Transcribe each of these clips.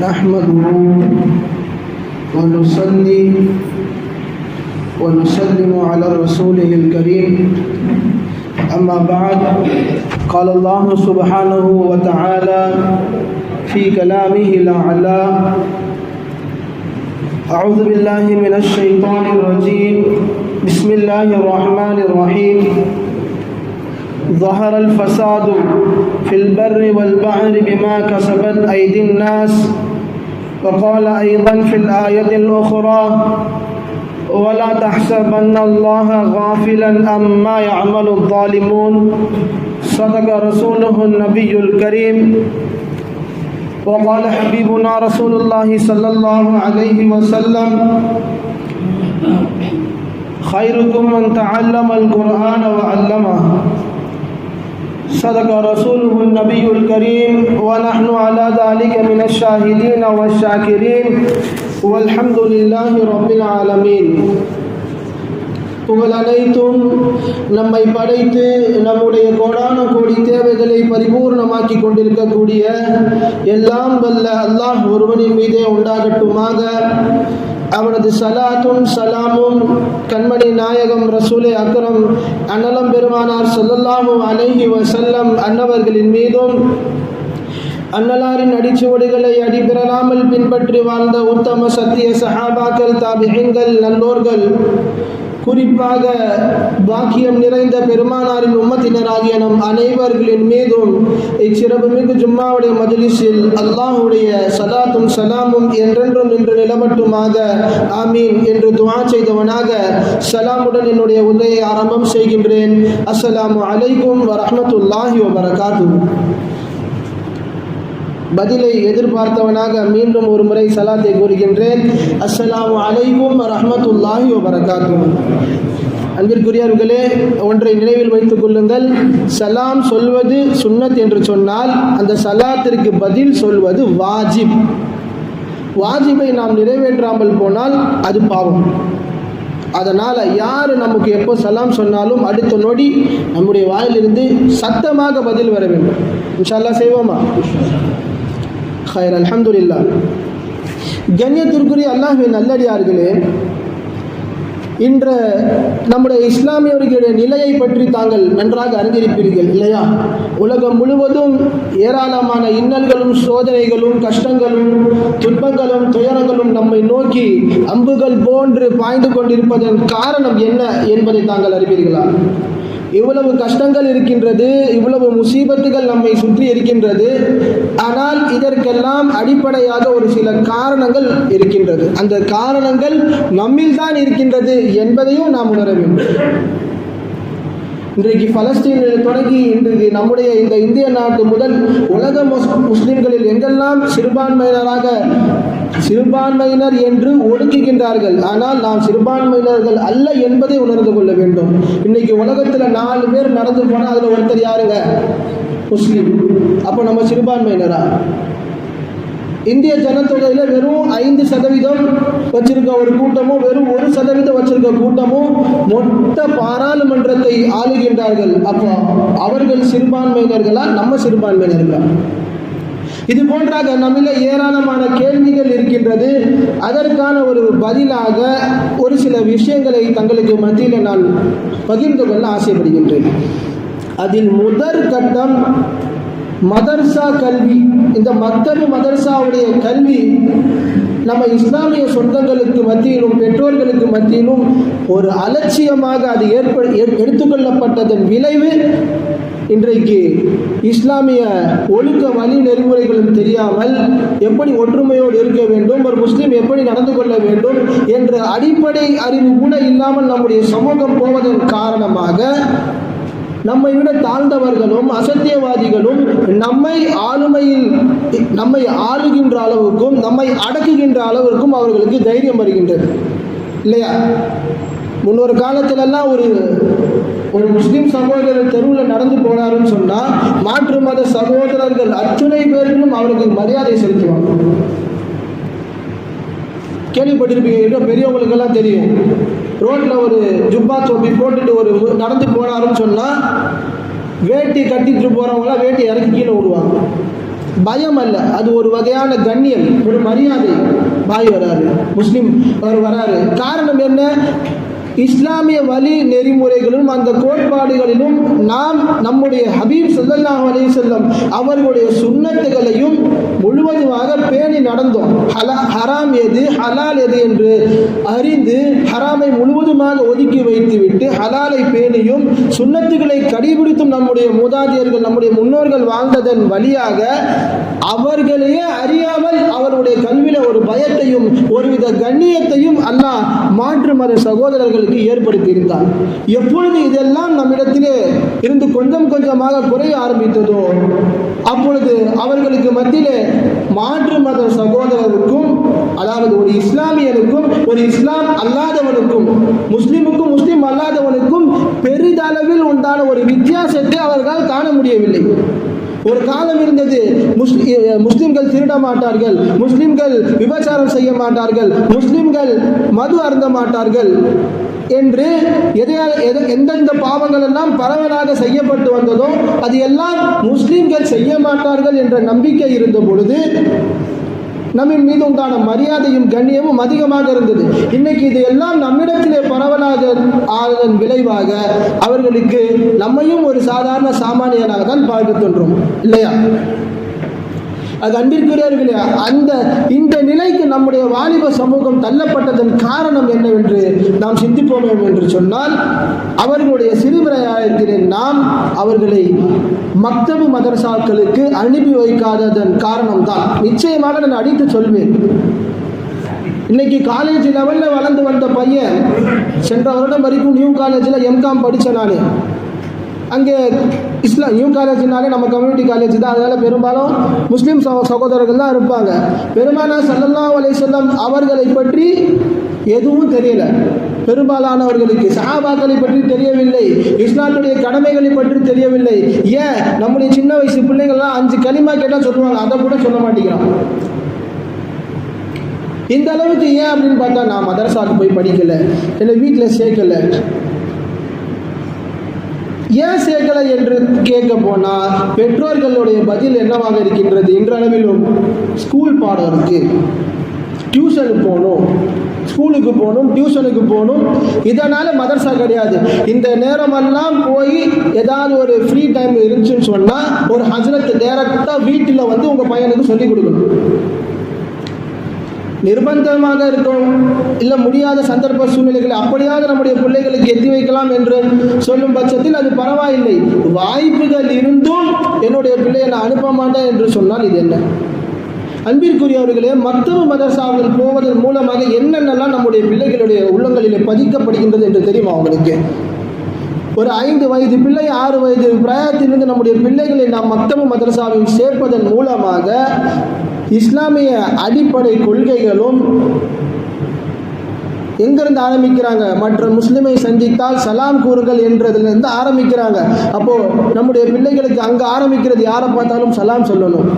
نحمده ونصلي ونسلم على رسوله الكريم. أما بعد قال الله سبحانه وتعالى في كلامه الأعلى أعوذ بالله من الشيطان الرجيم. بسم الله الرحمن الرحيم. ظهر الفساد في البر والبحر بما كسبت أيدي الناس وقال أيضا في الآية الأخرى ولا تحسبن الله غافلا أما يعمل الظالمون. صدق رسوله النبي الكريم. وقال حبيبنا رسول الله صلى الله عليه وسلم خيركم من تعلم القرآن وعلمه. صدق رسوله النبي الكريم ونحن على ذلك من الشاهدين والشاكرين والحمد لله رب العالمين புகழ் அனைத்தும் நம்மை படைத்து நம்முடைய கோடான கோடி தேவைகளை பரிபூர்ணமாக்கி கொண்டிருக்கக்கூடிய எல்லாம் வல்ல அல்லாஹ் ஒருவனின் மீதே உண்டாகட்டுமாக அவனது சலாத்தும் சலாமும் கண்மணி நாயகம் ரசூலே அக்ரம் அன்னலம் பெருமானார் சொல்லல்லாமும் அணைகி வசல்லம் அன்னவர்களின் மீதும் அன்னலாரின் அடிச்சுவடுகளை அடிபெறலாமல் பின்பற்றி வாழ்ந்த உத்தம சத்திய சஹாபாக்கள் தாபிகங்கள் நல்லோர்கள் குறிப்பாக பாக்கியம் நிறைந்த பெருமானாரின் உம்மத்தினராகிய நம் அனைவர்களின் மீதும் இச்சிறப்புமிகு ஜும்மாவுடைய மஜலிஸில் அல்லாஹுடைய சலாத்தும் சலாமும் என்றென்றும் நின்று நிலமட்டுமாக ஆமீன் என்று துவா செய்தவனாக சலாமுடன் என்னுடைய உரையை ஆரம்பம் செய்கின்றேன். அஸ்ஸலாமு அலைக்கும் வரமத்துல்லாஹி வபரகாத்து பதிலை எதிர்பார்த்தவனாக மீண்டும் ஒரு முறை சலாத்தை கூறுகின்றேன். அஸ்லாம் அலைக்கும் ரஹமத்துல்லாஹி வபரகாத்து அன்பிற்குரியவர்களே ஒன்றை நினைவில் வைத்துக் கொள்ளுங்கள். சலாம் சொல்வது சுன்னத் என்று சொன்னால் அந்த சலாத்திற்கு பதில் சொல்வது வாஜிப். வாஜிபை நாம் நிறைவேற்றாமல் போனால் அது பாவம். அதனால் யார் நமக்கு எப்போ சலாம் சொன்னாலும் அடுத்த நொடி நம்முடைய வாயிலிருந்து சத்தமாக பதில் வர வேண்டும். இன்ஷால்லா செய்வோமா? ஹயர் அலமதுல்லா கண்ணியத்திற்குரிய அல்லாஹின் நல்லடியார்களே இன்று நம்முடைய இஸ்லாமியர்களுடைய நிலையை பற்றி தாங்கள் நன்றாக அறிந்திருப்பீர்கள் இல்லையா? உலகம் முழுவதும் ஏராளமான இன்னல்களும் சோதனைகளும் கஷ்டங்களும் துன்பங்களும் துயரங்களும் நம்மை நோக்கி அம்புகள் போன்று பாய்ந்து கொண்டிருப்பதன் காரணம் என்ன என்பதை தாங்கள் அறிவீர்களா? இவ்வளவு கஷ்டங்கள் இருக்கின்றது இவ்வளவு முசீபத்துகள் நம்மை சுற்றி இருக்கின்றது. ஆனால் இதற்கெல்லாம் அடிப்படையாக ஒரு சில காரணங்கள் இருக்கின்றது. அந்த காரணங்கள் நம்மில் தான் இருக்கின்றது என்பதையும் நாம் உணர வேண்டும். இன்றைக்கு பலஸ்தீனில் தொடங்கி இன்றைக்கு நம்முடைய இந்த இந்திய நாட்டு முதல் உலக முஸ்லிம்களில் எங்கெல்லாம் சிறுபான்மையினராக சிறுபான்மையினர் என்று ஒடுக்குகின்றார்கள். ஆனால் நாம் சிறுபான்மையினர்கள் அல்ல என்பதை உணர்ந்து கொள்ள வேண்டும். இன்னைக்கு உலகத்தில் நாலு பேர் நடந்து போனால் அதில் ஒருத்தர் யாருங்க? முஸ்லீம். அப்போ நம்ம சிறுபான்மையினரா? இந்திய ஜனத்தொகையில் வெறும் ஐந்து சதவீதம் வச்சிருக்க ஒரு கூட்டமும் வெறும் ஒரு சதவீதம் வச்சிருக்க கூட்டமும் மொத்த பாராளுமன்றத்தை ஆளுகின்றார்கள். அப்போ அவர்கள் சிறுபான்மையினர்களா? நம்ம சிறுபான்மையினர்களா? இது போன்றாக நம்மில ஏராளமான கேள்விகள் இருக்கின்றது. அதற்கான ஒரு பதிலாக ஒரு சில விஷயங்களை தங்களுக்கு மத்தியில் நான் பகிர்ந்து கொள்ள ஆசைப்படுகின்றேன். அதில் முதற் கட்டம் மதர்சா கல்வி. இந்த மத்தரு மதர்சாவுடைய கல்வி நம்ம இஸ்லாமிய சொந்தங்களுக்கு மத்தியிலும் பெற்றோர்களுக்கு மத்தியிலும் ஒரு அலட்சியமாக அது ஏற்ப எடுத்துக்கொள்ளப்பட்டதன் விளைவு இன்றைக்கு இஸ்லாமிய ஒழுக்க வழி நெறிமுறைகளும் தெரியாமல் எப்படி ஒற்றுமையோடு இருக்க வேண்டும் ஒரு முஸ்லீம் எப்படி நடந்து கொள்ள வேண்டும் என்ற அடிப்படை அறிவு கூட இல்லாமல் நம்முடைய சமூகம் போவதன் காரணமாக நம்மை விட தாழ்ந்தவர்களும் அசத்தியவாதிகளும் நம்மை ஆளுமையில் நம்மை ஆளுகின்ற அளவுக்கும் நம்மை அடக்குகின்ற அளவிற்கும் அவர்களுக்கு தைரியம் வருகின்றது. இல்லையா? முன்னொரு காலத்திலெல்லாம் ஒரு சகோதரர் தெருவில் நடந்து போனாருன்னு சொன்னால் மாற்று மத சகோதரர்கள் அத்துணை பேருக்கும் அவருக்கு மரியாதை செலுத்துவாங்க. கேள்விப்பட்டிருப்பீங்க பெரியவங்களுக்கெல்லாம் தெரியும். ரோட்டில் ஒரு ஜுப்பா தொப்பி போட்டுட்டு ஒரு நடந்து போனாருன்னு சொன்னால் வேட்டி கட்டிட்டு போகிறவங்களாம் வேட்டி இறக்கி கீழே விடுவாங்க. பயம் அல்ல. அது ஒரு வகையான கண்ணியம் ஒரு மரியாதை. பாய் வராரு முஸ்லீம் அவர் வராரு. காரணம் என்ன? இஸ்லாமிய வழி நெறிமுறைகளும் அந்த கோட்பாடுகளிலும் நாம் நம்முடைய ஹபீப் ஸல்லல்லாஹு அலி செல்லம் அவர்களுடைய சுண்ணத்துகளையும் முழுவதுமாக பேணி நடந்தோம். ஹலா ஹராம் எது ஹலால் எது என்று அறிந்து ஹராமை முழுவதுமாக ஒதுக்கி வைத்துவிட்டு ஹலாலை பேணியும் சுண்ணத்துகளை கடைபிடித்தும் நம்முடைய மூதாதையர்கள் நம்முடைய முன்னோர்கள் வாழ்ந்ததன் வழியாக அவர்களையே அறியாமல் அவருடைய கல்வியில ஒரு பயத்தையும் ஒருவித கண்ணியத்தையும் அல்லாஹ் மாற்று மத ஏற்படுத்தி ஏற்படுத்தியிருந்தார் எப்பொழுது இதெல்லாம் நம்மிடத்திலே இருந்து கொஞ்சம் கொஞ்சமாக குறைய ஆரம்பித்ததோ அப்பொழுது அவர்களுக்கு மத்தியிலே மாற்று மத சகோதரருக்கும் அதாவது ஒரு இஸ்லாமியனுக்கும் ஒரு இஸ்லாம் அல்லாதவனுக்கும் முஸ்லிமுக்கும் முஸ்லிம் அல்லாதவனுக்கும் பெரிதளவில் உண்டான ஒரு வித்தியாசத்தை அவர்களால் காண முடியவில்லை. ஒரு காலம் இருந்தது. முஸ்லி- முஸ்லிம்கள் திருட மாட்டார்கள். முஸ்லிம்கள் விபச்சாரம் செய்ய மாட்டார்கள். முஸ்லிம்கள் மது அருந்த மாட்டார்கள் என்று எதையால் எந்தெந்த பாவங்கள் எல்லாம் பரவலாக செய்யப்பட்டு வந்ததோ அது எல்லாம் முஸ்லிம்கள் செய்ய மாட்டார்கள் என்ற நம்பிக்கை இருந்த பொழுது நம்மின் மீது உண்டான மரியாதையும் கண்ணியமும் அதிகமாக இருந்தது. இன்னைக்கு இது எல்லாம் நம்மிடத்திலே பரவலாக ஆதன் விளைவாக அவர்களுக்கு நம்மையும் ஒரு சாதாரண சாமானியனாக தான் பார்க்க தோன்றும். இல்லையா? அது அன்பிற்குரியவர்களே அந்த இந்த நிலைக்கு நம்முடைய வாலிப சமூகம் தள்ளப்பட்டதன் காரணம் என்னவென்று நாம் சிந்திப்போம் என்று சொன்னால் அவர்களுடைய சிறுபிராயத்திலே நாம் அவர்களை மக்தபு மதரசாக்களுக்கு அனுப்பி வைக்காததன் காரணம்தான். நிச்சயமாக நான் அடித்து சொல்வேன். இன்னைக்கு காலேஜ் லெவலில் வளர்ந்து வந்த பையன் சென்ற வருடம் வரைக்கும் நியூ காலேஜில் எம்காம் படித்தேன் நான். அங்கே இஸ்லாம் நியூ காலேஜ்னாலே நம்ம கம்யூனிட்டி காலேஜ் தான். அதனால பெரும்பாலும் முஸ்லீம் சகோ சகோதரர்கள் தான் இருப்பாங்க. பெருமானா சல்லல்லா அலைஹி அவர்களை பற்றி எதுவும் தெரியல. பெரும்பாலானவர்களுக்கு சஹாபாக்களை பற்றி தெரியவில்லை. இஸ்லாத்துடைய கடமைகளை பற்றி தெரியவில்லை. ஏன்? நம்முடைய சின்ன வயசு பிள்ளைங்கள்லாம் அஞ்சு களிமா கேட்டால் சொல்லுவாங்க. அதை கூட சொல்ல மாட்டேங்கிறான். இந்த அளவுக்கு ஏன் அப்படின்னு பார்த்தா நான் மதரசாவுக்கு போய் படிக்கல. என்னை வீட்டில் சேர்க்கல. ஏன் சேர்க்கலை என்று கேட்க போனால் பெற்றோர்களுடைய பதில் என்னவாக இருக்கின்றது இன்றளவிலும் ஸ்கூல் பாடம் இருக்கு டியூஷனுக்கு போகணும். ஸ்கூலுக்கு போகணும் டியூஷனுக்கு போகணும். இதனால் மதர்சா கிடையாது. இந்த நேரமெல்லாம் போய் ஏதாவது ஒரு ஃப்ரீ டைம் இருந்துச்சுன்னு சொன்னால் ஒரு ஹசரத் டேரெக்டாக வீட்டில் வந்து உங்கள் பையனுக்கு சொல்லிக் கொடுக்கணும். நிர்பந்தமாக இருக்கும் இல்லை முடியாத சந்தர்ப்ப சூழ்நிலைகளை அப்படியாவது நம்முடைய பிள்ளைகளுக்கு எத்தி வைக்கலாம் என்று சொல்லும் பட்சத்தில் அது பரவாயில்லை. வாய்ப்புகள் இருந்தும் என்னுடைய பிள்ளையை நான் அனுப்ப மாட்டேன் என்று சொன்னால் இது என்ன? அன்பிற்குரியவர்களே மத்தவ மதரசாவில் போவதன் மூலமாக என்னென்னலாம் நம்முடைய பிள்ளைகளுடைய உள்ளங்களிலே பதிக்கப்படுகின்றது என்று தெரியுமா அவங்களுக்கு ஒரு ஐந்து வயது பிள்ளை ஆறு வயது பிராயத்திலிருந்து நம்முடைய பிள்ளைகளை நாம் மத்தவ மதரசாவில் சேர்ப்பதன் மூலமாக இஸ்லாமிய அடிப்படை கொள்கைகளும் எங்கிருந்து ஆரம்பிக்கிறாங்க? மற்ற முஸ்லிமை சந்தித்தால் சலாம் கூறுங்கள் என்றதுலேருந்து ஆரம்பிக்கிறாங்க. அப்போது நம்முடைய பிள்ளைகளுக்கு அங்கே ஆரம்பிக்கிறது யாரை பார்த்தாலும் சலாம் சொல்லணும்.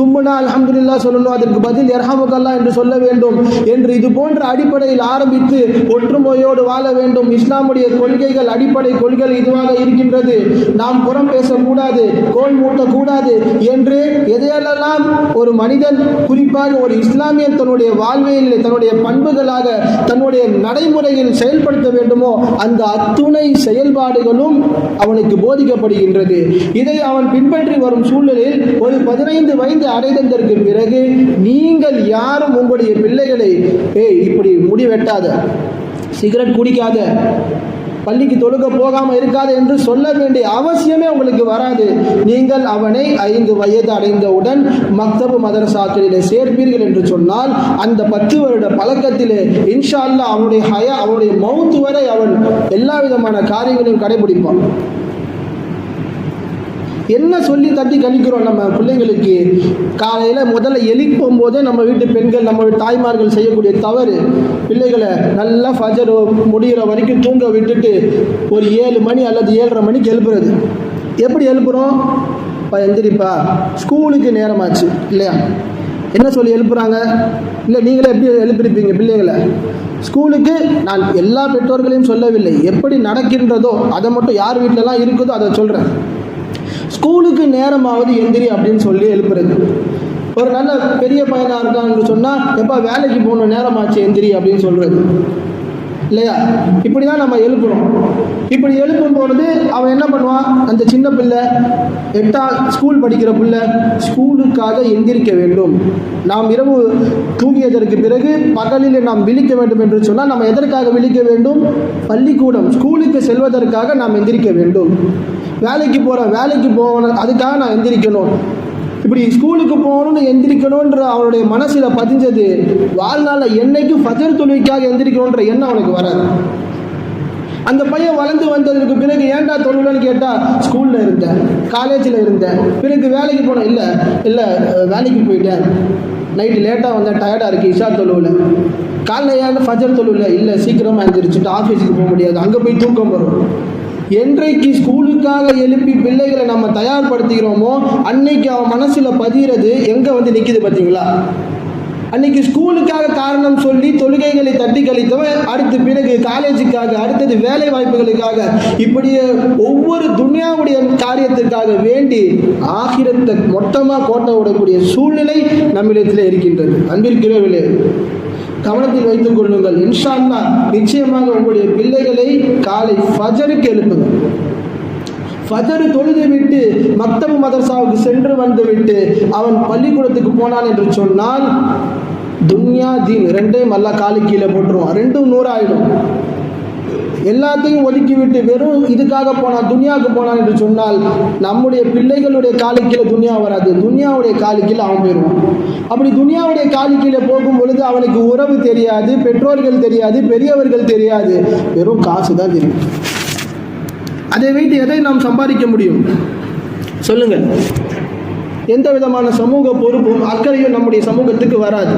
தும்முனா அலமதுல்லா சொல்லணும் அதற்கு பதில் எர்ஹாமுகல்லா என்று சொல்ல வேண்டும் என்று இது போன்ற அடிப்படையில் ஆரம்பித்து ஒற்றுமையோடு வாழ வேண்டும். இஸ்லாமுடைய கொள்கைகள் அடிப்படை கொள்கை இதுவாக இருக்கின்றது. நாம் புறம் பேசக்கூடாது கோல் மூட்டக்கூடாது என்று எதையெல்லாம் ஒரு மனிதன் குறிப்பாக ஒரு இஸ்லாமியன் தன்னுடைய வாழ்வியல் தன்னுடைய பண்புகளாக தன்னுடைய நடைமுறையில் செயல்படுத்த வேண்டுமோ அந்த அத்துணை செயல்பாடுகளும் அவனுக்கு போதிக்கப்படுகின்றது. இதை அவன் பின்பற்றி வரும் சூழலில் ஒரு பதினைந்து வயது அடைந்ததற்கு பிறகு நீங்கள் யாரும் உங்களுடைய பிள்ளைகளை ஏய் இப்படி முடி வெட்டாத சிகரெட் குடிக்காத பள்ளிக்கு தொழுக போகாமல் இருக்காது என்று சொல்ல வேண்டிய அவசியமே உங்களுக்கு வராது. நீங்கள் அவனை ஐந்து வயது அடைந்தவுடன் மக்தபு மதரசாக்களிலே சேர்ப்பீர்கள் என்று சொன்னால் அந்த பத்து வருட பழக்கத்திலே இன்ஷா அல்லாஹ் அவனுடைய ஹயா அவனுடைய மவுத்து வரை அவன் எல்லா விதமான காரியங்களையும் கடைபிடிப்பான். என்ன சொல்லி தட்டி கழிக்கிறோம் நம்ம பிள்ளைங்களுக்கு? காலையில் முதல்ல எழுப்பும் போதே நம்ம வீட்டு பெண்கள் நம்ம தாய்மார்கள் செய்யக்கூடிய தவறு. பிள்ளைகளை நல்லா ஃபஜர் முடிகிற வரைக்கும் தூங்க விட்டுட்டு ஒரு ஏழு மணி அல்லது ஏழரை மணிக்கு எழுப்புறது. எப்படி எழுப்புறோம்? இப்போ எந்திரிப்பா. ஸ்கூலுக்கு நேரமாச்சு இல்லையா? என்ன சொல்லி எழுப்புறாங்க? இல்லை நீங்களே எப்படி எழுப்பிருப்பீங்க பிள்ளைங்களை ஸ்கூலுக்கு நான் எல்லா பெற்றோர்களையும் சொல்லவில்லை. எப்படி நடக்கின்றதோ அதை மட்டும் யார் வீட்டிலலாம் இருக்குதோ அதை சொல்கிறேன் ஸ்கூலுக்கு நேரமாவது எந்திரி அப்படின்னு சொல்லி எழுப்புறது. ஒரு நல்ல பெரிய பையனாக இருக்கான்னு சொன்னால் எப்போ வேலைக்கு போகணும் நேரமாச்சு எந்திரி அப்படின்னு சொல்கிறது இல்லையா? இப்படி தான் நம்ம எழுப்புறோம். இப்படி எழுப்பும் பொழுது அவன் என்ன பண்ணுவான்? அந்த சின்ன பிள்ளை எட்டா ஸ்கூல் படிக்கிற பிள்ளை ஸ்கூலுக்காக எந்திரிக்க வேண்டும். நாம் இரவு தூங்கியதற்கு பிறகு பகலில் நாம் விழிக்க வேண்டும் என்று சொன்னால் நம்ம எதற்காக விழிக்க வேண்டும்? பள்ளிக்கூடம் ஸ்கூலுக்கு செல்வதற்காக நாம் எந்திரிக்க வேண்டும். வேலைக்கு போகிற வேலைக்கு போகணும் அதுக்காக நான் எந்திரிக்கணும். இப்படி ஸ்கூலுக்கு போகணும்னு எந்திரிக்கணுன்ற அவனுடைய மனசில் பதிஞ்சது வாழ்நாளில் என்னைக்கும் ஃபஜர் தொழுவிக்காக எந்திரிக்கணுன்ற எண்ணம் அவனுக்கு வராது. அந்த பையன் வளர்ந்து வந்ததுக்கு பிறகு ஏன்டா தொழுலன்னு கேட்டால் ஸ்கூலில் இருந்தேன் காலேஜில் இருந்தேன். பிறகு வேலைக்கு போனேன் இல்லை இல்லை வேலைக்கு போயிட்டேன். நைட்டு லேட்டாக வந்தேன் டயர்டாக இருக்குது இஷா தொழுவில். காலைல ஏன் ஃபஜர் தொழுவில்? இல்லை சீக்கிரமாக எழுந்திரிச்சிட்டு ஆஃபீஸுக்கு போக முடியாது. அங்கே போய் தூக்கம் வரும். என்றைக்கு ஸ்கூலுக்காக எழுப்பி பிள்ளைகளை நம்ம தயார்படுத்திக்கிறோமோ அன்னைக்கு அவன் மனசில் பதிகிறது எங்கே வந்து நிற்கிது பார்த்தீங்களா அன்னைக்கு ஸ்கூலுக்காக காரணம் சொல்லி தொழுகைகளை தட்டி கழித்தவன் அடுத்து பிறகு காலேஜுக்காக அடுத்தது வேலை வாய்ப்புகளுக்காக இப்படியே ஒவ்வொரு துனியாவுடைய காரியத்திற்காக வேண்டி ஆகிரத்தை மொத்தமாக கோட்டை விடக்கூடிய சூழ்நிலை நம்மிடத்தில் இருக்கின்றது. அன்பிற்கிறவில்லை கவனத்தில் வைத்துக் கொள்ளுங்கள். இன்ஷால்லா நிச்சயமாக உங்களுடைய பிள்ளைகளை காலை ஃபஜருக்கு எழுப்புங்கள் ஃபஜர் தொழுது விட்டு மத்தபு மதர்சாவுக்கு சென்று வந்து விட்டு அவன் பள்ளிக்கூடத்துக்கு போனான் என்று சொன்னால் துன்யா தீன் ரெண்டையும் அல்லா காலு கீழே போட்டுருவான். ரெண்டும் நூறாயிடும். எல்லாத்தையும் ஒதுக்கிவிட்டு வெறும் இதுக்காக போனால் துன்யாவுக்கு போனான் என்று சொன்னால் நம்முடைய பிள்ளைகளுடைய காலு கீழே துன்யா வராது. துன்யாவுடைய காலு கீழே அவன் போயிடுவான். அப்படி துன்யாவுடைய காலு கீழே போகும் பொழுது அவனுக்கு உறவு தெரியாது பெற்றோர்கள் தெரியாது பெரியவர்கள் தெரியாது. வெறும் காசு தான் தெரியும். அதை வைத்து எதை நாம் சம்பாதிக்க முடியும்? சொல்லுங்கள். எந்த விதமான சமூக பொறுப்பும் அக்கறையும் நம்முடைய சமூகத்துக்கு வராது.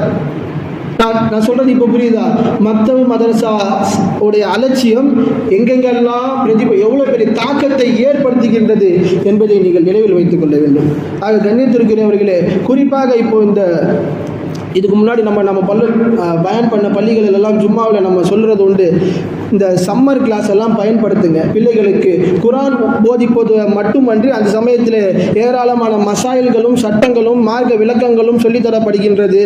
நான் நான் சொல்றது இப்போ புரியுதா? மத்தவ மதரசா உடைய அலட்சியம் எங்கெங்கெல்லாம் பிரதிப எவ்வளோ பெரிய தாக்கத்தை ஏற்படுத்துகின்றது என்பதை நீங்கள் நினைவில் வைத்துக் கொள்ள வேண்டும். ஆக கண்ணியத்திற்குரியவர்களே குறிப்பாக இப்போ இந்த இதுக்கு முன்னாடி நம்ம நம்ம பல்லு பயன் பண்ண பள்ளிகளில் எல்லாம் ஜும்மாவில் நம்ம சொல்கிறது உண்டு. இந்த சம்மர் கிளாஸ் எல்லாம் பயன்படுத்துங்க. பிள்ளைகளுக்கு குரான் போதிப்பது மட்டுமன்றி அந்த சமயத்தில் ஏராளமான மசாயல்களும் சட்டங்களும் மார்க்க விளக்கங்களும் சொல்லித்தரப்படுகின்றது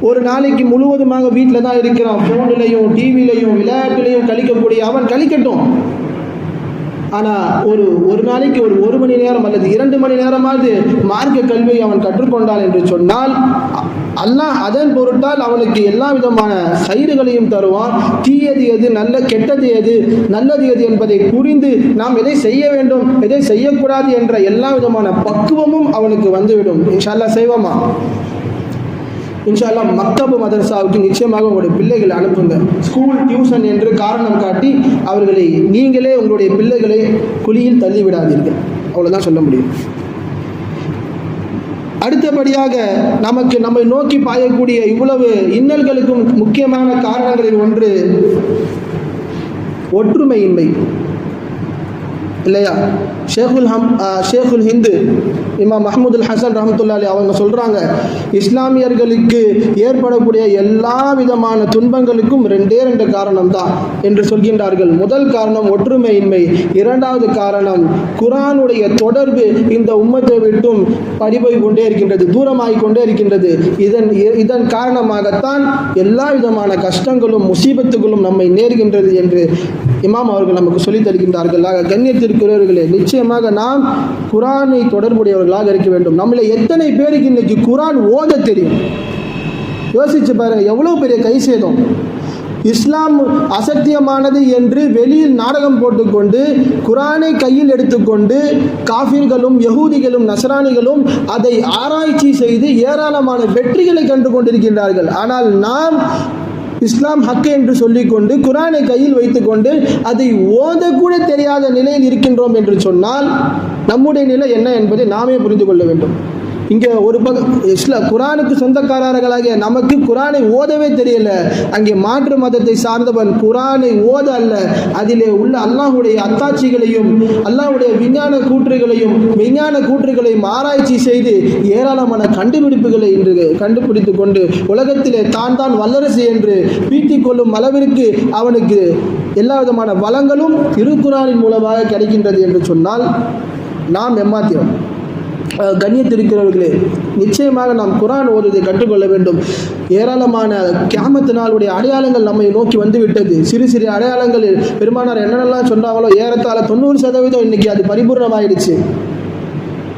ஒரு நாளைக்கு முழுவதுமாக வீட்டில் தான் இருக்கிறான். ஃபோன்லையும் டிவிலையும் விளையாட்டுலையும் கழிக்கக்கூடிய அவன் கழிக்கட்டும். ஆனால் ஒரு ஒரு நாளைக்கு ஒரு ஒரு மணி நேரம் அல்லது இரண்டு மணி நேரமாவது மார்க்க கல்வியை அவன் கற்றுக்கொண்டான் என்று சொன்னால் அல்லாஹ் அதன் பொருட்டால் அவனுக்கு எல்லா விதமான சைடுகளையும் தருவான். தீயது எது நல்ல கெட்டது எது நல்லது எது என்பதை புரிந்து நாம் எதை செய்ய வேண்டும் எதை செய்யக்கூடாது என்ற எல்லா விதமான பக்குவமும் அவனுக்கு வந்துவிடும். இன்ஷால்லா செய்வோமா? இன்ஷால்லா மக்தபு மதரசாவுக்கு நிச்சயமாக உங்களுடைய பிள்ளைகளை அனுப்புங்க. ஸ்கூல் டியூஷன் என்று காரணம் காட்டி அவர்களை நீங்களே உங்களுடைய பிள்ளைகளை குழியில் தள்ளிவிடாதீர்கள் அவ்வளோதான் சொல்ல முடியும். அடுத்தபடியாக நமக்கு நம்மை நோக்கி பாயக்கூடிய இவ்வளவு இன்னல்களுக்கும் முக்கியமான காரணங்களில் ஒன்று ஒற்றுமையின்மை. இல்லையா? ஷேகுல் ஹம் ஷேகுல் ஹிந்து இமாம் மஹமூதுல் ஹசன் ரஹமத்துல்லாலி அவங்க சொல்கிறாங்க இஸ்லாமியர்களுக்கு ஏற்படக்கூடிய எல்லா விதமான துன்பங்களுக்கும் ரெண்டே ரெண்டு காரணம் தான் என்று சொல்கின்றார்கள். முதல் காரணம் ஒற்றுமையின்மை இரண்டாவது காரணம் குரானுடைய தொடர்பு இந்த உம்மத்தை விட்டும் படிபோய் கொண்டே இருக்கின்றது தூரமாகிக் கொண்டே இருக்கின்றது. இதன் இதன் காரணமாகத்தான் எல்லா விதமான கஷ்டங்களும் முசீபத்துகளும் நம்மை நேர்கின்றது என்று இமாம் அவர்கள் நமக்கு சொல்லித் தருகின்றார்கள் ஆக கண்ணியத்திற்குரியவர்களே நிச்சயமாக நாம் குரானை தொடர்புடையவர்களாக இருக்க வேண்டும். நம்மள எத்தனை பேருக்கு இன்னைக்கு குரான் ஓத தெரியும்? யோசிச்சு பாருங்க எவ்வளவு பெரிய கை சேதம் இஸ்லாம் அசத்தியமானது என்று வெளியில் நாடகம் போட்டுக்கொண்டு குரானை கையில் எடுத்துக்கொண்டு காஃபிர்களும் யகூதிகளும் நசரானிகளும் அதை ஆராய்ச்சி செய்து ஏராளமான வெற்றிகளை கண்டு கொண்டிருக்கின்றார்கள். ஆனால் நாம் இஸ்லாம் ஹக்கு என்று சொல்லிக்கொண்டு குரானை கையில் வைத்துக்கொண்டு அதை ஓதக்கூட தெரியாத நிலையில் இருக்கின்றோம் என்று சொன்னால் நம்முடைய நிலை என்ன என்பதை நாமே புரிந்து கொள்ள வேண்டும். இங்கே ஒரு பக்கம் இஸ்லா குரானுக்கு சொந்தக்காரர்களாகிய நமக்கு குரானை ஓதவே தெரியல. அங்கே மாற்று மதத்தை சார்ந்தவன் குரானை ஓத அல்ல. அதிலே உள்ள அல்லாஹுடைய அத்தாட்சிகளையும் அல்லாஹுடைய விஞ்ஞான கூற்றுகளையும் விஞ்ஞான கூற்றுகளையும் ஆராய்ச்சி செய்து ஏராளமான கண்டுபிடிப்புகளை இன்று கண்டுபிடித்து கொண்டு உலகத்திலே தான் தான் வல்லரசு என்று பீட்டிக் கொள்ளும் அளவிற்கு அவனுக்கு எல்லா விதமான வளங்களும் திருக்குறானின் மூலமாக கிடைக்கின்றது என்று சொன்னால் நாம் எம்மாத்திரம்? கண்ணியத்திருக்கிறவர்களே நிச்சயமாக நாம் குரான் ஓதுவதை கற்றுக்கொள்ள வேண்டும். ஏராளமான கியாமத்து நாளுடைய அடையாளங்கள் நம்மை நோக்கி வந்துவிட்டது. சிறு சிறு அடையாளங்களில் பெருமானார் என்னென்னலாம் சொன்னாங்களோ ஏறத்தாழ தொண்ணூறு சதவீதம் இன்னைக்கு அது பரிபூர்ணமாயிடுச்சு.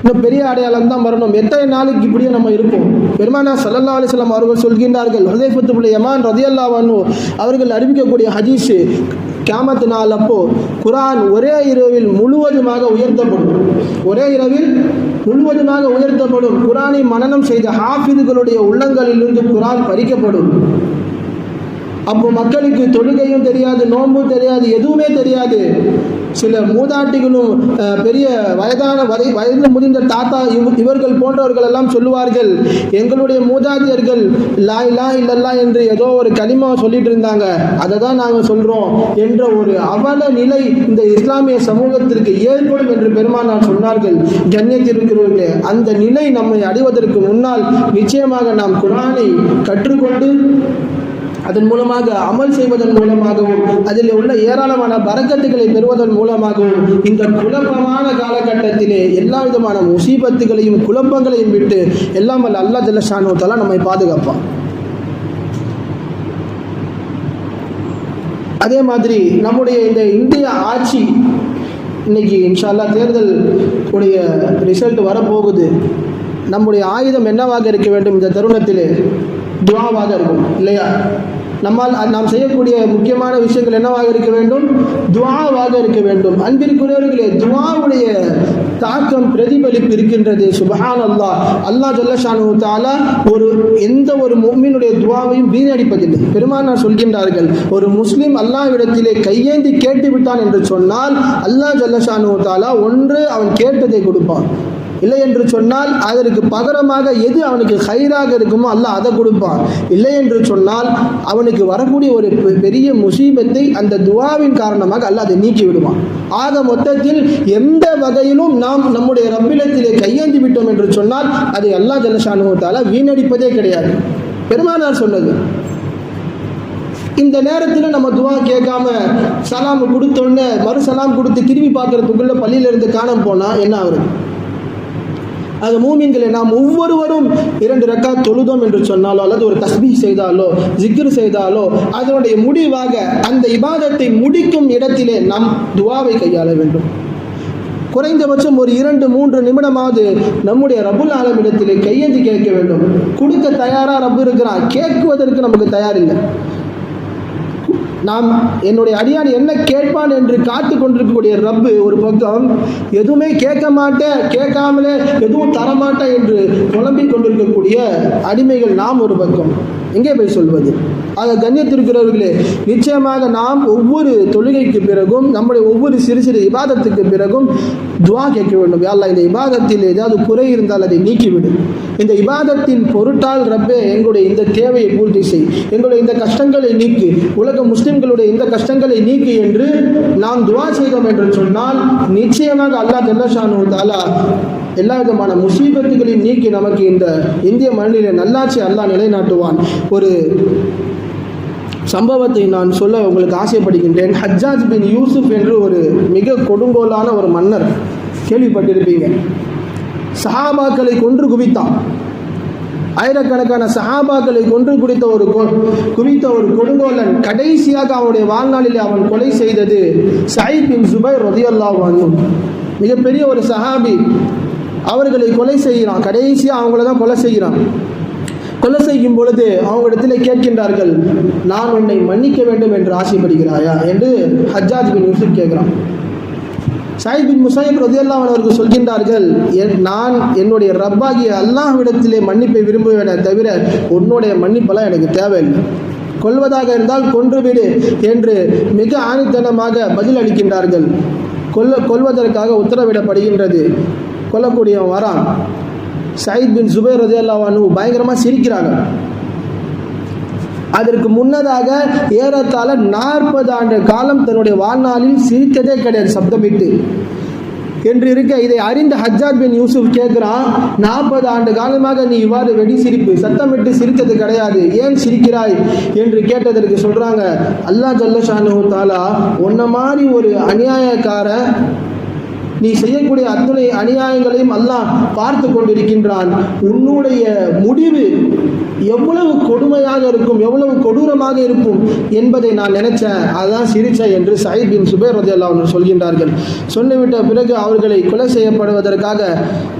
இன்னும் பெரிய அடையாளம் தான் வரணும். எத்தனை நாளைக்கு இப்படியே நம்ம இருப்போம்? பெருமானா சல்லல்லா அலிஸ்லாம் அவர்கள் சொல்கின்றார்கள் ஹுதைஃபத்துடைய யமான் ரதியல்லா அவர்கள் அறிவிக்கக்கூடிய ஹதீஸ் கேமத்து நாள் அப்போ குரான் ஒரே இரவில் முழுவதுமாக உயர்த்தப்படும். ஒரே இரவில் முழுவதுமாக உயர்த்தப்படும். குரானை மனனம் செய்த ஹாஃபிதுகளுடைய உள்ளங்களிலிருந்து குரான் பறிக்கப்படும். அப்போ மக்களுக்கு தொழுகையும் தெரியாது நோன்பும் தெரியாது எதுவுமே தெரியாது. சில மூதாட்டிகளும் பெரிய வயதான வரை வயது முடிந்த தாத்தா இவர்கள் போன்றவர்கள் எல்லாம் சொல்லுவார்கள் எங்களுடைய மூதாதையர்கள் லா இல்லா இல்லல்லா என்று ஏதோ ஒரு கனிமம் சொல்லிட்டு இருந்தாங்க அதை தான் நாங்கள் சொல்கிறோம் என்ற ஒரு அவல நிலை இந்த இஸ்லாமிய சமூகத்திற்கு ஏற்படும் என்று பெருமானார் சொன்னார்கள். கண்ணியத்திருக்கிறவர்களே அந்த நிலை நம்மை அடைவதற்கு முன்னால் நிச்சயமாக நாம் குரானை கற்றுக்கொண்டு அதன் மூலமாக அமல் செய்வதன் மூலமாகவும் அதில் உள்ள ஏராளமான பரக்கத்துகளை பெறுவதன் மூலமாகவும் இந்த குழப்பமான காலகட்டத்திலே எல்லா விதமான முசீபத்துகளையும் குழப்பங்களையும் விட்டு எல்லாம் வல்ல அல்லா ஜல்லஷானு தலா நம்மை பாதுகாப்பான். அதே மாதிரி நம்முடைய இந்த இந்திய ஆட்சி இன்னைக்கு இன்ஷால்லா தேர்தல் உடைய ரிசல்ட் வரப்போகுது. நம்முடைய ஆயுதம் என்னவாக இருக்க வேண்டும்? இந்த தருணத்திலே துவாவாக இருக்கும் இல்லையா? நம்மால் நாம் செய்யக்கூடிய முக்கியமான விஷயங்கள் என்னவாக இருக்க வேண்டும்? துவாவாக இருக்க வேண்டும். அன்பிற்குரியவர்களே துவாவுடைய தாக்கம் பிரதிபலிப்பு இருக்கின்றது சுபஹான் அல்லாஹ் அல்லா ஜல்லஷானு தாலா ஒரு எந்த ஒரு மொம்மினுடைய துவாவையும் வீணடிப்பதில்லை. பெருமானார் சொல்கின்றார்கள் ஒரு முஸ்லீம் அல்லாவிடத்திலே கையேந்தி கேட்டு விட்டான் என்று சொன்னால் அல்லாஹ் ஜல்லஷானு தாலா ஒன்று அவன் கேட்டதை கொடுப்பான். இல்லை என்று சொன்னால் அதற்கு பகரமாக எது அவனுக்கு ஹைராக இருக்குமோ அல்லாஹ் அதை கொடுப்பான். இல்லை என்று சொன்னால் அவனுக்கு வரக்கூடிய ஒரு பெ- பெரிய முசீபத்தை அந்த துவாவின் காரணமாக அல்லாஹ் அதை நீக்கி விடுவான். ஆக மொத்தத்தில் எந்த வகையிலும் நாம் நம்முடைய ரப்பிடத்திலே கையேந்தி விட்டோம் என்று சொன்னால் அதை அல்லாஹ் ஜல்லஷானுவத்தால வீணடிப்பதே கிடையாது. பெருமானார் சொன்னது இந்த நேரத்தில் நம்ம துவா கேட்காம சலாம் கொடுத்தோன்னே மறு சலாம் கொடுத்து திரும்பி பார்க்குறதுக்குள்ளே பள்ளியில காணம் போனால் என்ன ஆகுது அது மூமின்களை நாம் ஒவ்வொருவரும் இரண்டு ரக்கா தொழுதோம் என்று சொன்னாலோ அல்லது ஒரு தஸ்பீ செய்தாலோ ஜிக்ர் செய்தாலோ அதனுடைய முடிவாக அந்த இபாதத்தை முடிக்கும் இடத்திலே நாம் துவாவை கையாள வேண்டும். குறைந்தபட்சம் ஒரு இரண்டு மூன்று நிமிடமாவது நம்முடைய ரபுல் ஆலமிடத்திலே கையேந்தி கேட்க வேண்டும். கொடுக்க தயாராக ரப்பு இருக்கிறான். கேட்குவதற்கு நமக்கு தயாரில்லை நாம் என்னுடைய அடியான் என்ன கேட்பான் என்று காத்து கொண்டிருக்கக்கூடிய ரப்பு ஒரு பக்கம் எதுவுமே கேட்க மாட்டேன் கேட்காமலே எதுவும் தரமாட்டேன் என்று புலம்பிக் கொண்டிருக்கக்கூடிய அடிமைகள் நாம் ஒரு பக்கம். எங்கே போய் சொல்வது. ஆக கண்ணியத்திருக்கிறவர்களே நிச்சயமாக நாம் ஒவ்வொரு தொழுகைக்கு பிறகும் நம்முடைய ஒவ்வொரு சிறு சிறு இபாதத்துக்கு பிறகும் துவா கேட்க வேண்டும். யாழ்லா இந்த இபாதத்தில் ஏதாவது குறை இருந்தால் அதை நீக்கிவிடும் இந்த இபாதத்தின் பொருட்டால் ரப்பே எங்களுடைய இந்த தேவையை பூர்த்தி செய். எங்களுடைய இந்த கஷ்டங்களை நீக்கி. உலக முஸ்லிம்களுடைய இந்த கஷ்டங்களை நீக்கு என்று நாம் துவா செய்தோம் என்று சொன்னால் நிச்சயமாக அல்லாஹ் ஜல்லஷானு தாலா எல்லா விதமான முசீபத்துகளையும் நீக்கி நமக்கு இந்த இந்திய மண்ணில நல்லாட்சி அல்லாஹ் நிலைநாட்டுவான். ஒரு சம்பவத்தை நான் சொல்ல உங்களுக்கு ஆசைப்படுகின்றேன். ஹஜ்ஜாஜ் பின் யூசுப் என்று ஒரு மிக கொடுங்கோலான ஒரு மன்னர் கேள்விப்பட்டிருப்பீங்க. சஹாபாக்களை கொன்று குவித்தான். ஆயிரக்கணக்கான சஹாபாக்களை கொன்று குடித்த ஒரு குறித்த குவித்த ஒரு கொடுங்கோலன் கடைசியாக அவனுடைய வாழ்நாளில் அவன் கொலை செய்தது சயீத் பின் சுபைர் ரதியல்லாஹு மிகப்பெரிய ஒரு சஹாபி. அவர்களை கொலை செய்கிறான். கடைசியாக அவங்கள தான் கொலை செய்கிறான். கொலை செய்யும் பொழுது அவங்களிடத்தில் கேட்கின்றார்கள் நான் உன்னை மன்னிக்க வேண்டும் என்று ஆசைப்படுகிறாயா? என்று ஹஜ்ஜாஜ் பின் யூசுப் கேட்கிறான். சாயித் பின் முசாயிப் ரதியல்லாஹு அவர்கள் சொல்கின்றார்கள் என் நான் என்னுடைய ரப்பாகிய அல்லாஹ்விடத்திலே மன்னிப்பை விரும்புவேனே தவிர உன்னுடைய மன்னிப்பெல்லாம் எனக்கு தேவையில்லை. கொல்வதாக இருந்தால் கொன்றுவிடு என்று மிக ஆணித்தனமாக பதில் அளிக்கின்றார்கள். கொல்ல கொல்வதற்காக உத்தரவிடப்படுகின்றது. கொல்லக்கூடியவன் வரான் சயித் பின் சுபேர் ரதியல்லாஹு பயங்கரமாக சிரிக்கிறாங்க. அதற்கு முன்னதாக ஏறத்தாழ நாற்பது ஆண்டு காலம் தன்னுடைய வாழ்நாளில் சிரித்ததே கிடையாது சப்தமிட்டு. என்று இருக்க இதை அறிந்த ஹஜ்ஜாத் பின் யூசுப் கேட்குறான் நாற்பது ஆண்டு காலமாக நீ இவ்வாறு வெடி சிரிப்பு சத்தமிட்டு சிரித்தது கிடையாது ஏன் சிரிக்கிறாய்? என்று கேட்டதற்கு சொல்றாங்க அல்லாஹ் ஜல்லஷானு தாலா உன்ன மாதிரி ஒரு அநியாயக்கார நீ செய்யக்கூடிய அத்துணை அநியாயங்களையும் அல்லாஹ் பார்த்து கொண்டிருக்கின்றான். உன்னுடைய முடிவு எவ்வளவு கொடுமையாக இருக்கும் எவ்வளவு கொடூரமாக இருக்கும் என்பதை நான் நினைச்சேன். அதுதான் சிரிச்சேன் என்று சயித் பின் சுபேர் ரதியல்லா அவர்கள் சொல்கின்றார்கள். சொல்லிவிட்ட பிறகு அவர்களை கொலை செய்யப்படுவதற்காக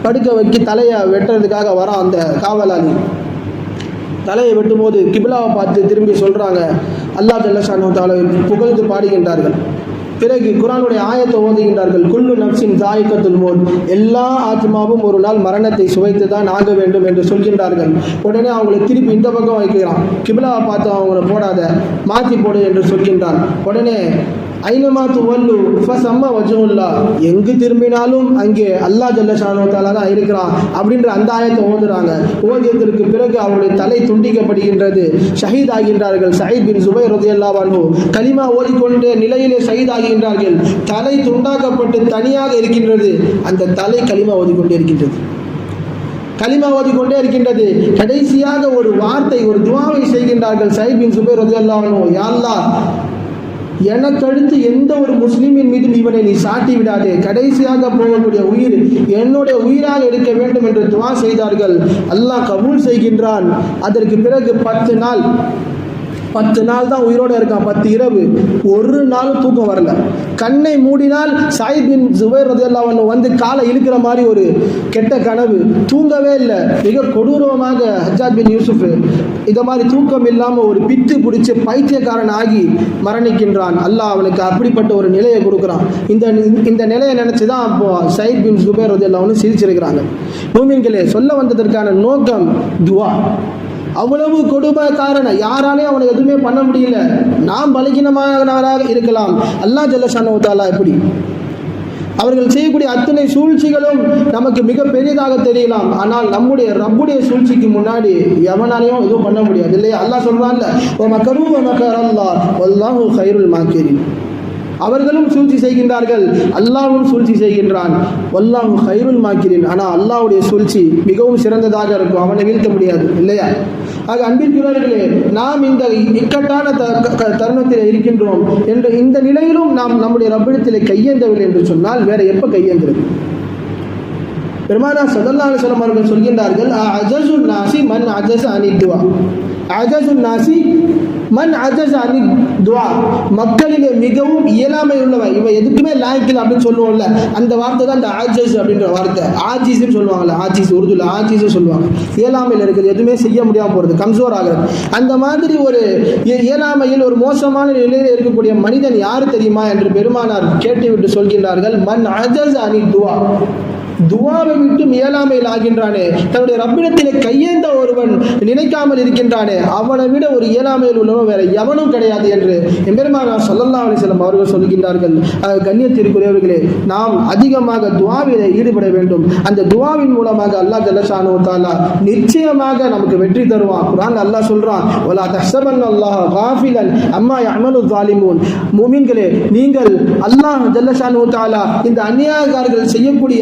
படுக்க வைக்க தலையை வெட்டுறதுக்காக வரான் அந்த காவலாளி. தலையை வெட்டும்போது கிபிலாவை பார்த்து திரும்பி சொல்கிறாங்க அல்லா ஜல்லஷானு தாலை புகழ்ந்து பாடுகின்றார்கள். பிறகு குரானுடைய ஆயத்தை ஓதுகின்றார்கள். குல்லு நப்சின் தாயக்கத்துல் மோல் எல்லா ஆத்மாவும் ஒரு நாள் மரணத்தை சுவைத்து தான் ஆக வேண்டும் என்று சொல்கின்றார்கள். உடனே அவங்களை திருப்பி இந்த பக்கம் வைக்கிறான். கிபிலாவை பார்த்து அவங்கள போடாத மாற்றி போடு என்று சொல்கின்றான். உடனே ஐனமா துவல்லு ஃபசம்ம வஜுல்லா எங்கு திரும்பினாலும் அங்கே அல்லாஹ் ஜல்லஷானோ தாலா தான் இருக்கிறான் அப்படின்ற அந்த ஆயத்தை ஓதுறாங்க. ஓதியத்திற்கு பிறகு அவருடைய தலை துண்டிக்கப்படுகின்றது. ஷஹீத் ஆகின்றார்கள். சயீத் பின் சுபை ரதியல்லா வான்ஹு கலிமா ஓதிக்கொண்ட நிலையிலே ஷஹீத் ஆகின்றார்கள். தலை துண்டாக்கப்பட்டு தனியாக இருக்கின்றது. அந்த தலை கலிமா ஓதிக்கொண்டே இருக்கின்றது. கலிமா ஓதிக்கொண்டே இருக்கின்றது. கடைசியாக ஒரு வார்த்தை ஒரு துவாவை செய்கின்றார்கள். சயீத் பின் சுபை ரதியல்லா வான்ஹு எனக்கடுத்து எந்த ஒரு முஸ்லீமின் மீதும் இவனை நீ சாட்டி விடாதே. கடைசியாக போகக்கூடிய உயிர் என்னுடைய உயிராக எடுக்க வேண்டும் என்று துவா செய்தார்கள். அல்லாஹ் கபூல் செய்கின்றான். அதற்கு பிறகு பத்து நாள் பத்து நாள் தான் உயிரோட இருக்கான் பத்து இரவு. ஒரு நாள் தூக்கம் வரல. கண்ணை மூடினால் சாயித் பின் ஜுபைர் ரதியல்லா வந்து காலை இழுக்கிற மாதிரி ஒரு கெட்ட கனவு. தூங்கவே இல்லை. மிக கொடூரமாக ஹஜாத் பின் யூசுஃப் இதை மாதிரி தூக்கம் இல்லாமல் ஒரு பித்து பிடிச்சி பைத்தியக்காரன் ஆகி மரணிக்கின்றான். அல்லாஹ் அவனுக்கு அப்படிப்பட்ட ஒரு நிலையை கொடுக்குறான். இந்த இந்த நிலையை நினச்சி தான் அப்போ சயித் பின் ஜுபைர் ரதியல்லா ஒன்று சிரிச்சிருக்கிறாங்க. மூமின்களே சொல்ல வந்ததற்கான நோக்கம் துவா. அவ்வளவு கொடுமைக்காரனை யாராலையும் அவனை எதுவுமே பண்ண முடியல. நாம் பலகீனமானவராக இருக்கலாம். அல்லா ஜல்லஷானவத்தாலா எப்படி? அவர்கள் செய்யக்கூடிய அத்தனை சூழ்ச்சிகளும் நமக்கு மிக பெரியதாக தெரியலாம். ஆனால் நம்முடைய ரப்புடைய சூழ்ச்சிக்கு முன்னாடி எவனாலையும் எதுவும் பண்ண முடியாது. இல்லையா? அல்லா சொல்றான்ல ஓ மக்கரு மக்கர் அல்லாஹ் வல்லாஹு ஹைருல் மாக்கிரின். அவர்களும் சூழ்ச்சி செய்கின்றார்கள். அல்லாவும் சூழ்ச்சி செய்கின்றான். வல்லாஹு ஹைருல் மாக்கிரின். ஆனால் அல்லாவுடைய சூழ்ச்சி மிகவும் சிறந்ததாக இருக்கும். அவனை வீழ்த்த முடியாது. இல்லையா? ஆக அன்பிற்குரியவர்களே நாம் இந்த இக்கட்டான த- தருணத்தில் இருக்கின்றோம் என்று இந்த நிலையிலும் நாம் நம்முடைய ரப்பிடத்தில் கையேந்தவில்லை என்று சொன்னால் வேற எப்ப கையேந்துறது பெருமானா சதல்லா அலைஹி அவர்கள் சொல்கின்றார்கள் அஜசு நாசி மன் அஜஸ் அனித்துவா அஜசு நாசி மண் அஜஸ் அனி துவா. மக்களிலே மிகவும் இயலாமை உள்ளவன் இவன் எதுக்குமே லாய்க்கில் அப்படின்னு சொல்லுவோம்ல. அந்த வார்த்தை தான் இந்த ஆஜஸ் அப்படின்ற வார்த்தை. ஆஜிஸ்ன்னு சொல்லுவாங்கல்ல. ஆஜிஸ் உருதுல. ஆஜிஸ் சொல்லுவாங்க. இயலாமையில் இருக்குது எதுவுமே செய்ய முடியாம போகிறது கம்சோர் ஆகிறது. அந்த மாதிரி ஒரு இயலாமையில் ஒரு மோசமான நிலையில் இருக்கக்கூடிய மனிதன் யார் தெரியுமா? என்று பெருமானார் கேட்டுவிட்டு சொல்கின்றார்கள் மண் அஜஸ் அனி துவா. துவாவை விட்டு இயலாமையில் ஆகின்றானே. தன்னுடைய ரப்பிடத்திலே கையேந்த ஒருவன் நினைக்காமல் இருக்கின்றானே. அவனை விட ஒரு இயலாமையில் உள்ளவன் வேற எவனும் கிடையாது என்று எம்பெருமானார் சொல்லல்லா அலிசலம் அவர்கள் சொல்கின்றார்கள். கண்ணியத்திற்குரியவர்களே நாம் அதிகமாக துவாவிலே ஈடுபட வேண்டும். அந்த துவாவின் மூலமாக அல்லாஹ் ஜல்லஷானு தாலா நிச்சயமாக நமக்கு வெற்றி தருவான். குரான் அல்லாஹ் சொல்றான் ஒலா தஹ்சபன் அல்லாஹ் காஃபிலன் அம்மா அமலு தாலிமூன் மூமின்களே நீங்கள் அல்லாஹ் ஜல்லஷானு தாலா இந்த அநியாயக்காரர்கள் செய்யக்கூடிய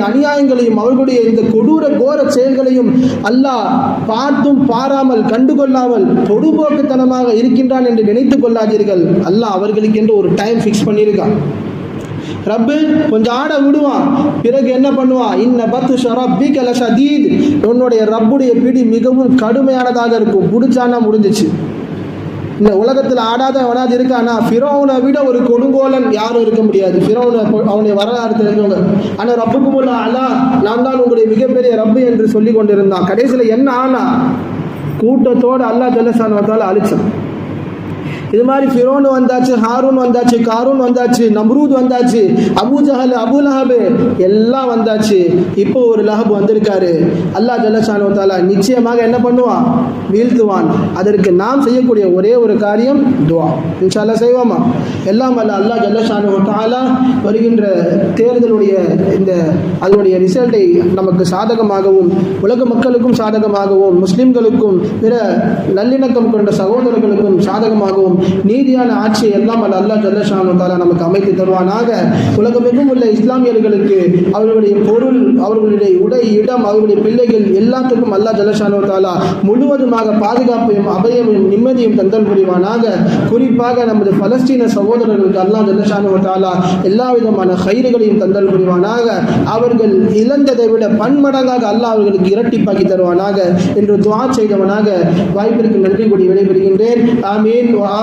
அநியாயங்களையும் அவர்களுடைய இந்த கொடூர கோர செயல்களையும் அல்லாஹ் பார்த்தும் பாராமல் கண்டுகொள்ளாமல் பொடுபோக்குத்தனமாக இருக்கின்றான் என்று நினைத்துக் கொள்ளாதீர்கள். அல்லாஹ் அவர்களுக்கு என்று ஒரு டைம் ஃபிக்ஸ் பண்ணியிருக்கான். ரப்பு கொஞ்சம் ஆட விடுவான். பிறகு என்ன பண்ணுவான்? இன்ன பத்து ஷரப்பி கலசதீத் உன்னுடைய ரப்புடைய பிடி மிகவும் கடுமையானதாக இருக்கும். பிடிச்சானா முடிஞ்சிச்சு. இந்த உலகத்தில் ஆடாத எவனாவது இருக்கானா? ஃபிரோனை விட ஒரு கொடுங்கோலன் யாரும் இருக்க முடியாது. ஃபிரோனை அவனுடைய வரலாறு தெரிஞ்சவங்க ஆனால் ரப்புக்கு முல்ல அல்லா நான் தான் உங்களுடைய மிகப்பெரிய ரப்பு என்று சொல்லி கொண்டிருந்தான். கடைசியில் என்ன ஆனா? கூட்டத்தோடு அல்லாஹ் ஜல்லசான் வந்தாலும் அழிச்சான். இது மாதிரி ஃபிரோன் வந்தாச்சு ஹாரூன் வந்தாச்சு காரூன் வந்தாச்சு நம்ரூத் வந்தாச்சு அபூ ஜஹல் அபு எல்லாம் வந்தாச்சு. இப்போ ஒரு லஹப் வந்திருக்காரு. அல்லாஹ் ஜல்லசானு தாலா நிச்சயமாக என்ன பண்ணுவான்? வீழ்த்துவான். அதற்கு நாம் செய்யக்கூடிய ஒரே ஒரு காரியம் துவா. இன்ஷால்லா செய்வோமா? எல்லாம் அல்ல அல்லாஹ் ஜல்லசானு தாலா வருகின்ற தேர்தலுடைய இந்த அதனுடைய ரிசல்ட்டை நமக்கு சாதகமாகவும் உலக மக்களுக்கும் சாதகமாகவும் முஸ்லிம்களுக்கும் பிற நல்லிணக்கம் கொண்ட சகோதரர்களுக்கும் சாதகமாகவும் நீதியான ஆட்சியை எல்லாம் அல்ல அல்லாஹ் ஜல்லஷானு தாலா நமக்கு அமைத்து தருவானாக. உலகமெங்கும் உள்ள இஸ்லாமியர்களுக்கு அவர்களுடைய பொருள் அவர்களுடைய உடை இடம் அவர்களுடைய பிள்ளைகள் எல்லாத்துக்கும் அல்லாஹ் ஜல்லஷானு தாலா முழுவதுமாக பாதுகாப்பையும் அபயமும் நிம்மதியும் தந்தல் புரிவானாக. குறிப்பாக நமது பலஸ்தீன சகோதரர்களுக்கு அல்லாஹ் ஜல்லஷானு தாலா எல்லா விதமான கயிறுகளையும் தந்தல் புரிவானாக. அவர்கள் இழந்ததை விட பன்மடங்காக அல்லா அவர்களுக்கு இரட்டிப்பாக்கி தருவானாக. என்று துவா செய்தவனாக. வாய்ப்பிற்கு நன்றி கூடி விடைபெறுகின்றேன். ஆமீன்.